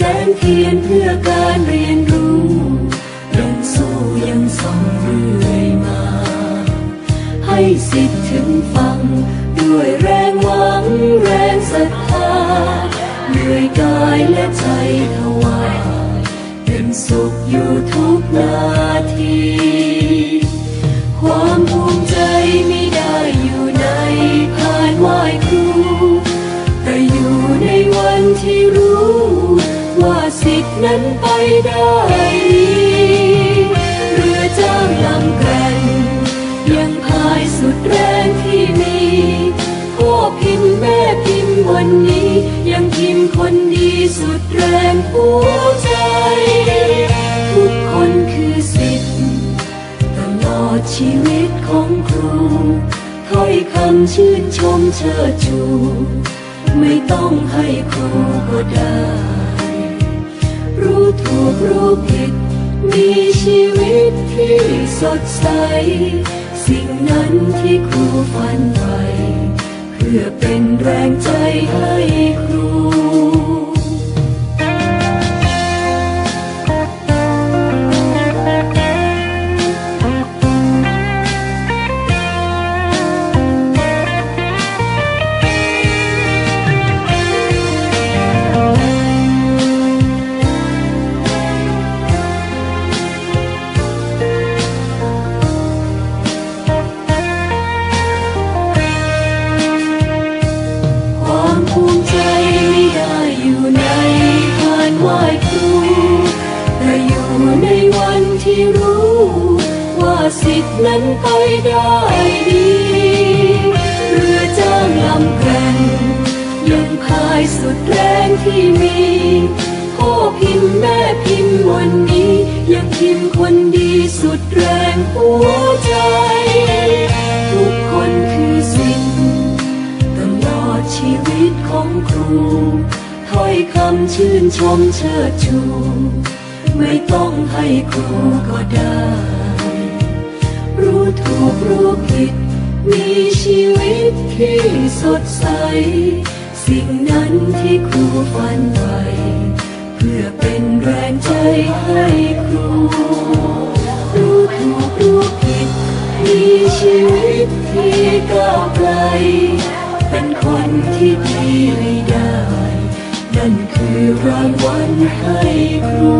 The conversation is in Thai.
สงเทียนเพื่อการเรียนรู้ยังสู้ยังส่องเรื่อยมา ให้สิทธิ์ถึงฟัง ด้วยแรงหวังแรงศรัทธาเหนื่อยกายและใจถวายเป็นสุขอยู่ทุกนาที ความภูมิใจไม่ได้อยู่ในพานไหวครู แต่อยู่ในวันที่รู้ สิทธินั้นไปได้ดีเรือจ้างลำแกร่งยังพายสุดแรงที่มีพ่อพิมพ์แม่พิมพ์วันนี้ ยังพิมพ์คนดีสุดแรงหัวใจ ทุกคนคือสิทธิ์ตลอดชีวิตของครูถ้อยคำชื่นชมเชิดชู ไม่ต้องให้ครูก็ได้ รู้ถูกรู้ผิด มีชีวิตที่สดใส สิ่งนั้นที่ครูฝันไปเพื่อเป็นแรงใจให้ สิทธิ์นั้นไปได้ดีเรือจ้างลำแกร่งยังพายสุดแรงที่มีพ่อพิมพ์แม่พิมพ์วันนี้ยังพิมพ์คนดีสุดแรงหัวใจ ทุกคนคือสิทธิ์ตลอดชีวิตของครูถ้อยคำชื่นชมเชิดชู ไม่ต้องให้ครูก็ได้ รู้ถูกรู้ผิด มีชีวิตที่สดใส สิ่งนั้นที่ครูฝันไว้เพื่อเป็นแรงใจให้ครู รู้ถูกรู้ผิด มีชีวิตที่ก้าวไกล เป็นคนที่ดีไม่ได้ นั่นคือรางวัลให้ครู